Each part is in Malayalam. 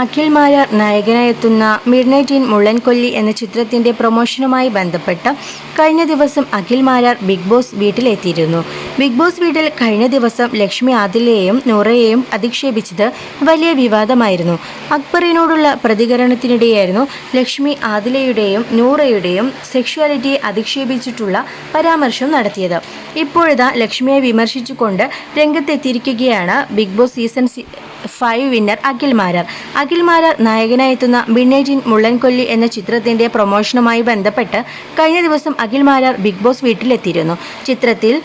അഖിൽ മായർ നായകനായെത്തുന്ന മിഡ്നൈറ്റ് ഇൻ മുള്ളൻകൊല്ലി എന്ന ചിത്രത്തിന്റെ പ്രൊമോഷനുമായി ബന്ധപ്പെട്ട് കഴിഞ്ഞ ദിവസം അഖിൽ മാരാർ ബിഗ് ബോസ് വീട്ടിലെത്തിയിരുന്നു. ബിഗ് ബോസ് വീട്ടിൽ കഴിഞ്ഞ ദിവസം ലക്ഷ്മി ആദിലയെയും നൂറയെയും അധിക്ഷേപിച്ചത് വലിയ വിവാദമായിരുന്നു. അക്ബറിനോടുള്ള പ്രതികരണത്തിനിടെയായിരുന്നു ലക്ഷ്മി ആദിലയുടെയും നൂറയുടെയും സെക്ഷുവാലിറ്റിയെ അധിക്ഷേപിച്ചിട്ടുള്ള പരാമർശം നടത്തിയത്. ഇപ്പോഴിതാ ലക്ഷ്മിയെ വിമർശിച്ചുകൊണ്ട് രംഗത്തെത്തിയിരിക്കുകയാണ് Bigg Boss season five winner Akhil Marar. Akhil Marar നായകനായെത്തുന്ന എത്തുന്ന ഇൻ മുള്ളൻകൊല്ലി എന്ന ചിത്രത്തിന്റെ പ്രൊമോഷനുമായി ബന്ധപ്പെട്ട് കഴിഞ്ഞ ദിവസം അഖിൽ മാരാർ ബിഗ് ബോസ് വീട്ടിലെത്തിയിരുന്നു. ചിത്രത്തിൽ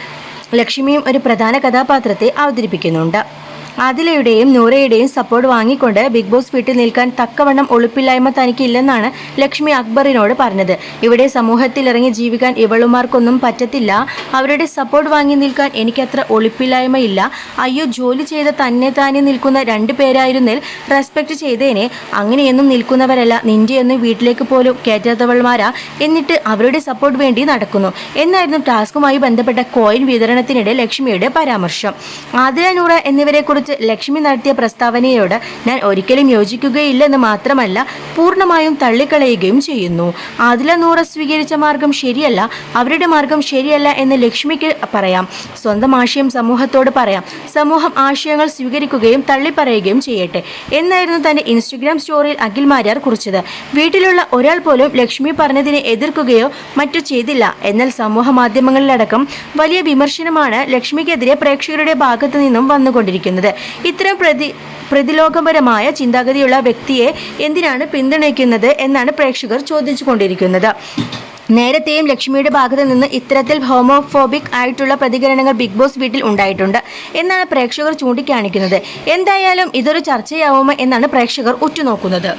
ലക്ഷ്മിയും ഒരു പ്രധാന കഥാപാത്രത്തെ അവതരിപ്പിക്കുന്നുണ്ട്. ആദിലയുടെയും നൂറയുടെയും സപ്പോർട്ട് വാങ്ങിക്കൊണ്ട് ബിഗ് ബോസ് വീട്ടിൽ നിൽക്കാൻ തക്കവണ്ണം ഒളിപ്പില്ലായ്മ തനിക്കില്ലെന്നാണ് ലക്ഷ്മി അക്ബറിനോട് പറഞ്ഞത്. ഇവിടെ സമൂഹത്തിൽ ഇറങ്ങി ജീവിക്കാൻ ഇവളുമാർക്കൊന്നും പറ്റത്തില്ല. അവരുടെ സപ്പോർട്ട് വാങ്ങി നിൽക്കാൻ എനിക്കത്ര ഒളിപ്പില്ലായ്മയില്ല. അയ്യോ ജോലി ചെയ്ത തന്നെ താനെ നിൽക്കുന്ന രണ്ടു പേരായിരുന്നിൽ റെസ്പെക്ട് ചെയ്തേനെ. അങ്ങനെയൊന്നും നിൽക്കുന്നവരല്ല. നിന്റെയൊന്നും വീട്ടിലേക്ക് പോലും കയറ്റാത്തവൾമാരാ. എന്നിട്ട് അവരുടെ സപ്പോർട്ട് വേണ്ടി നടക്കുന്നു. എന്നായിരുന്നു ടാസ്കുമായി ബന്ധപ്പെട്ട കോയിൻ വിതരണത്തിനിടെ ലക്ഷ്മിയുടെ പരാമർശം. ആതിര നൂറ എന്നിവരെ കുറിച്ച് ലക്ഷ്മി നടത്തിയ പ്രസ്താവനയോട് ഞാൻ ഒരിക്കലും യോജിക്കുകയില്ലെന്ന് മാത്രമല്ല പൂർണമായും തള്ളിക്കളയുകയും ചെയ്യുന്നു. ആദില നൂറ സ്വീകരിച്ച മാർഗം ശരിയല്ല അവരുടെ മാർഗം ശരിയല്ല എന്ന് ലക്ഷ്മിക്ക് പറയാം. സ്വന്തം ആശയം സമൂഹത്തോട് പറയാം. സമൂഹം ആശയങ്ങൾ സ്വീകരിക്കുകയും തള്ളിപ്പറയുകയും ചെയ്യട്ടെ. എന്നായിരുന്നു തന്റെ ഇൻസ്റ്റഗ്രാം സ്റ്റോറിയിൽ അഖിൽ മാരാർ കുറിച്ചത്. വീട്ടിലുള്ള ഒരാൾ പോലും ലക്ഷ്മി പറഞ്ഞതിനെ എതിർക്കുകയോ മറ്റു ചെയ്തില്ല. എന്നാൽ സമൂഹ മാധ്യമങ്ങളിലടക്കം വലിയ വിമർശനമാണ് ലക്ഷ്മിക്കെതിരെ പ്രേക്ഷകരുടെ ഭാഗത്തു നിന്നും വന്നുകൊണ്ടിരിക്കുന്നത്. ഇത്തരം പ്രതി പ്രതിലോകപരമായ ചിന്താഗതിയുള്ള വ്യക്തിയെ എന്തിനാണ് പിന്തുണയ്ക്കുന്നത് എന്നാണ് പ്രേക്ഷകർ ചോദിച്ചുകൊണ്ടിരിക്കുന്നത്. നേരത്തെയും ലക്ഷ്മിയുടെ ഭാഗത്ത് നിന്ന് ഇത്തരത്തിൽ ഹോമോഫോബിക് ആയിട്ടുള്ള പ്രതികരണങ്ങൾ ബിഗ് ബോസ് വീട്ടിൽ ഉണ്ടായിട്ടുണ്ട് എന്നാണ് പ്രേക്ഷകർ ചൂണ്ടിക്കാണിക്കുന്നത്. എന്തായാലും ഇതൊരു ചർച്ചയാവുമോ എന്നാണ് പ്രേക്ഷകർ ഉറ്റുനോക്കുന്നത്.